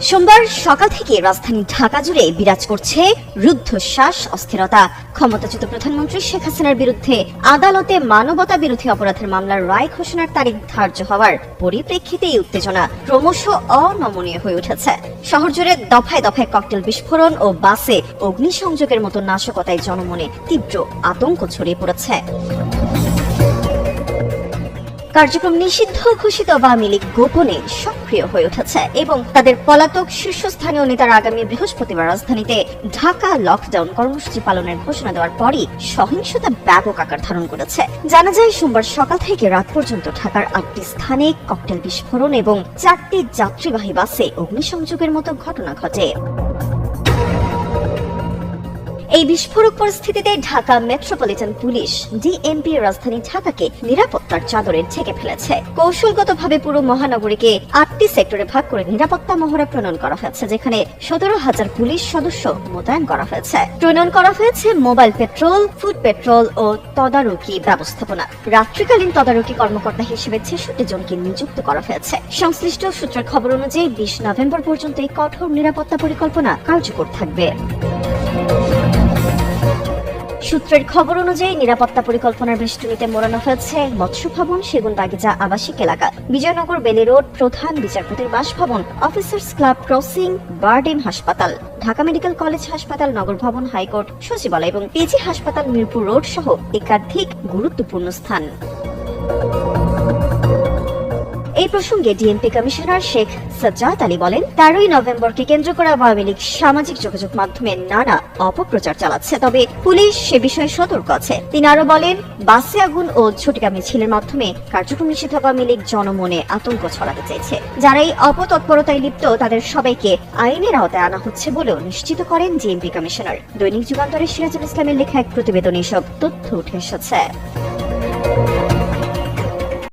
সোমবার সকাল থেকে রাজধানী ঢাকা জুড়ে বিরাজ করছে রুদ্ধশ্বাস, অস্থিরতা। ক্ষমতাচ্যুত প্রধানমন্ত্রী শেখ হাসিনার বিরুদ্ধে আদালতে মানবতা বিরোধী অপরাধের মামলার রায় ঘোষণার তারিখ ধার্য হওয়ার পরিপ্রেক্ষিতে এই উত্তেজনা ক্রমশ অনমনীয় হয়ে উঠেছে। শহর জুড়ে দফায় দফায় ককটেল বিস্ফোরণ ও বাসে অগ্নিসংযোগের মতো নাশকতায় জনমনে তীব্র আতঙ্ক ছড়িয়ে পড়েছে। কার্যক্রম নিষিদ্ধ ঘোষিত আওয়ামী লীগ গোপনে সক্রিয় হয়ে উঠেছে এবং তাদের পলাতক শীর্ষস্থানীয় নেতারা আগামী বৃহস্পতিবার রাজধানীতে ঢাকা লকডাউন কর্মসূচি পালনের ঘোষণা দেওয়ার পরই সহিংসতা ব্যাপক আকার ধারণ করেছে। জানা যায়, সোমবার সকাল থেকে রাত পর্যন্ত ঢাকার আটটি স্থানে ককটেল বিস্ফোরণ এবং চারটি যাত্রীবাহী বাসে অগ্নিসংযোগের মতো ঘটনা ঘটে। এই বিস্ফোরক পরিস্থিতিতে ঢাকা মেট্রোপলিটন পুলিশ ডিএমপি রাজধানী ঢাকাকে নিরাপত্তার চাদরে ঢেকে ফেলেছে। কৌশলগতভাবে পুরো মহানগরীকে আটটি সেক্টরে ভাগ করে নিরাপত্তা মহড়া প্রণয়ন করা হয়েছে, যেখানে সতেরো হাজার পুলিশ সদস্য মোতায়েন করা হয়েছে। প্রণয়ন করা হয়েছে মোবাইল পেট্রোল, ফুড পেট্রোল ও তদারকি ব্যবস্থাপনা। রাত্রিকালীন তদারকি কর্মকর্তা হিসেবে ছেষট্টি জনকে নিযুক্ত করা হয়েছে। সংশ্লিষ্ট সূত্রের খবর অনুযায়ী বিশ নভেম্বর পর্যন্ত এই কঠোর নিরাপত্তা পরিকল্পনা কার্যকর থাকবে। সূত্রের খবর অনুযায়ী নিরাপত্তা পরিকল্পনার বেষ্টনীতে মোড়ানো হয়েছে মৎস্য ভবন সেগুন বাগিচা আবাসিক এলাকা। বিজয়নগর বেলি রোড প্রধান বিচারপতির বাসভবন, অফিসার্স ক্লাব ক্রসিং, বার্ডেন হাসপাতাল। ঢাকা মেডিকেল কলেজ হাসপাতাল, নগর ভবন, হাইকোর্ট, সচিবালয় এবং পিজি হাসপাতাল মিরপুর রোড সহ একাধিক গুরুত্বপূর্ণ স্থান। এই প্রসঙ্গে ডিএমপি কমিশনার শেখ সাজ্জাদ আলী বলেন, তেরোই নভেম্বরকে কেন্দ্র করে আওয়ামী লীগ সামাজিক যোগাযোগ মাধ্যমে নানা অপপ্রচার চালাচ্ছে, তবে পুলিশ সে বিষয়ে সতর্ক আছে। তিনি আরও বলেন, বাসে আগুন ও ঝটিকা মিছিলের মাধ্যমে কার্যক্রম নিষিদ্ধ আওয়ামী লীগ জনমনে আতঙ্ক ছড়াতে চাইছে। যারা এই অপতৎপরতায় লিপ্ত, তাদের সবাইকে আইনের আওতায় আনা হচ্ছে বলেও নিশ্চিত করেন ডিএমপি কমিশনার। দৈনিক যুগান্তরে সিরাজুল ইসলামের লেখা এক প্রতিবেদনে এসব তথ্য উঠে এসেছে।